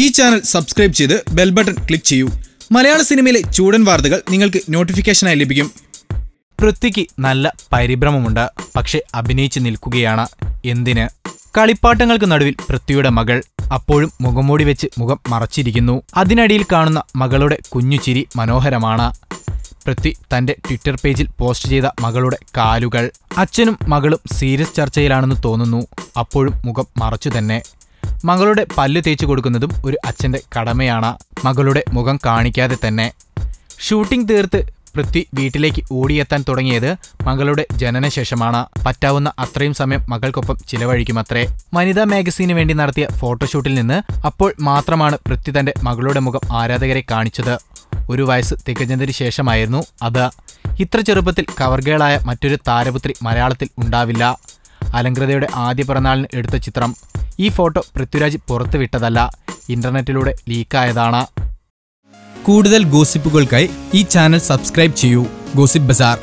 ഈ channel subscribe ചെയ്ത് bell button click ചെയ്യൂ. മലയാള സിനിമയിലെ ചൂടൻ വാർത്തകൾ നിങ്ങൾക്ക് നോട്ടിഫിക്കേഷനായി ലഭിക്കും. പൃഥ്വിക്ക് നല്ല പരിഭ്രമമുണ്ട്. പക്ഷെ അഭിനയിച്ച് നിൽക്കുകയാണ്. എന്തിന്? കളിപ്പാട്ടങ്ങൾക്ക് നടുവിൽ പൃഥ്വിയുടെ മകൾ അപ്പോഴും മുഖംമൂടി വെച്ച് മുഖം മറച്ചിരിക്കുന്നു. അതിനടിയിൽ കാണുന്ന മകളുടെ കുഞ്ഞുചിരി മനോഹരമാണ്. പൃഥ്വി തന്റെ ട്വിറ്റർ പേജിൽ പോസ്റ്റ് ചെയ്ത മകളുടെ കാലുകൾ. അച്ഛനും മകളും സീരിയസ് ചർച്ചയിലാണെന്ന് തോന്നുന്നു. അപ്പോഴും മുഖം മറച്ചു തന്നെ മകളുടെ പല്ല് തേച്ചു കൊടുക്കുന്നതും ഒരു അച്ഛന്റെ കടമയാണ്. മകളുടെ മുഖം കാണിക്കാതെ തന്നെ. ഷൂട്ടിംഗ് തീർത്ത് പൃഥ്വി വീട്ടിലേക്ക് ഓടിയെത്താൻ തുടങ്ങിയത് മകളുടെ ജനനശേഷമാണ്. പറ്റാവുന്ന അത്രയും സമയം മകൾക്കൊപ്പം ചിലവഴിക്കുമത്രേ. വനിതാ മാഗസീന് വേണ്ടി നടത്തിയ ഫോട്ടോഷൂട്ടിൽ നിന്ന് അപ്പോൾ മാത്രമാണ് പൃഥ്വി തന്റെ മകളുടെ മുഖം ആരാധകരെ കാണിച്ചത്. ഒരു വയസ്സ് തികഞ്ഞതിന് ശേഷമായിരുന്നു അത്. ഇത്ര ചെറുപ്പത്തിൽ കവർഗേളായ മറ്റൊരു താരപുത്രി മലയാളത്തിൽ ഉണ്ടാവില്ല. അലങ്കൃതയുടെ ആദ്യ പിറന്നാളിന് എടുത്ത ചിത്രം. ഈ ഫോട്ടോ പൃഥ്വിരാജ് പുറത്തുവിട്ടതല്ല ഇന്റർനെറ്റിലൂടെ ലീക്കായതാണ്. കൂടുതൽ ഗോസിപ്പുകൾക്കായി ഈ ചാനൽ സബ്സ്ക്രൈബ് ചെയ്യൂ. Gossip bazaar.